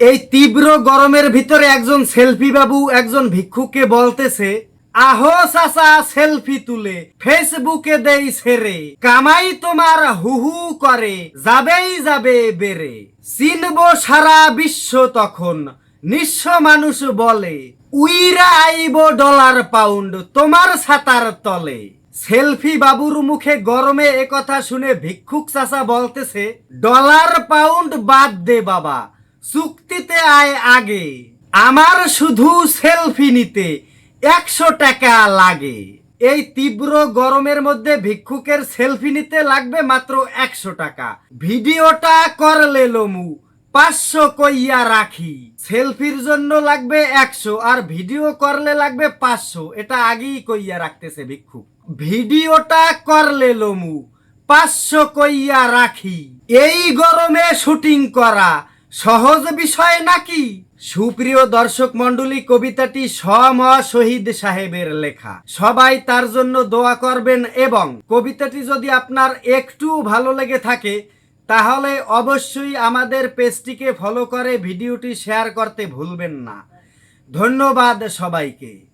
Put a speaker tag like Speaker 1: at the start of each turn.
Speaker 1: এই তীব্র গরমের ভিতরে একজন সেলফি বাবু একজন ভিক্ষুকে বলতেছে, আহো চাচা, সেলফি তুলে, ফেসবুকে দেই ছেড়ে কামাই তোমার হুহু করে, যাবেই যাবে বেড়ে চিনব সারা বিশ্ব তখন, নিঃস্ব মানুষ বলে, উইরা আইব ডলার পাউন্ড তোমার ছাতার তলে। সেলফি বাবুর মুখে গরমে একথা শুনে ভিক্ষুক চাচা বলতেছে, ডলার পাউন্ড বাদ দে বাবা চুক্তিতে আয় আগে। আমার শুধু সেলফি নিতে একশো টাকা লাগে। এই তীব্র গরমের মধ্যে ভিক্ষুকের সেলফি নিতে লাগবে মাত্র একশো টাকা। ভিডিওটা করলে লমু, পাঁচশো কইয়া রাখি। সেলফির জন্য লাগবে একশো আর ভিডিও করলে লাগবে পাঁচশো। এটা আগেই কইয়া রাখতেছে ভিক্ষুক। ভিডিওটা করলে লমু, পাঁচশো কইয়া রাখি। এই গরমে শুটিং করা সহজ বিষয় নাকি? সুপ্রিয় দর্শক মণ্ডলী, কবিতাটি সম শহীদ সাহেবের লেখা। সবাই তার জন্য দোয়া করবেন এবং কবিতাটি যদি আপনার একটু ভালো লেগে থাকে, তাহলে অবশ্যই আমাদের পেজটিকে ফলো করে ভিডিওটি শেয়ার করতে ভুলবেন না। ধন্যবাদ সবাইকে।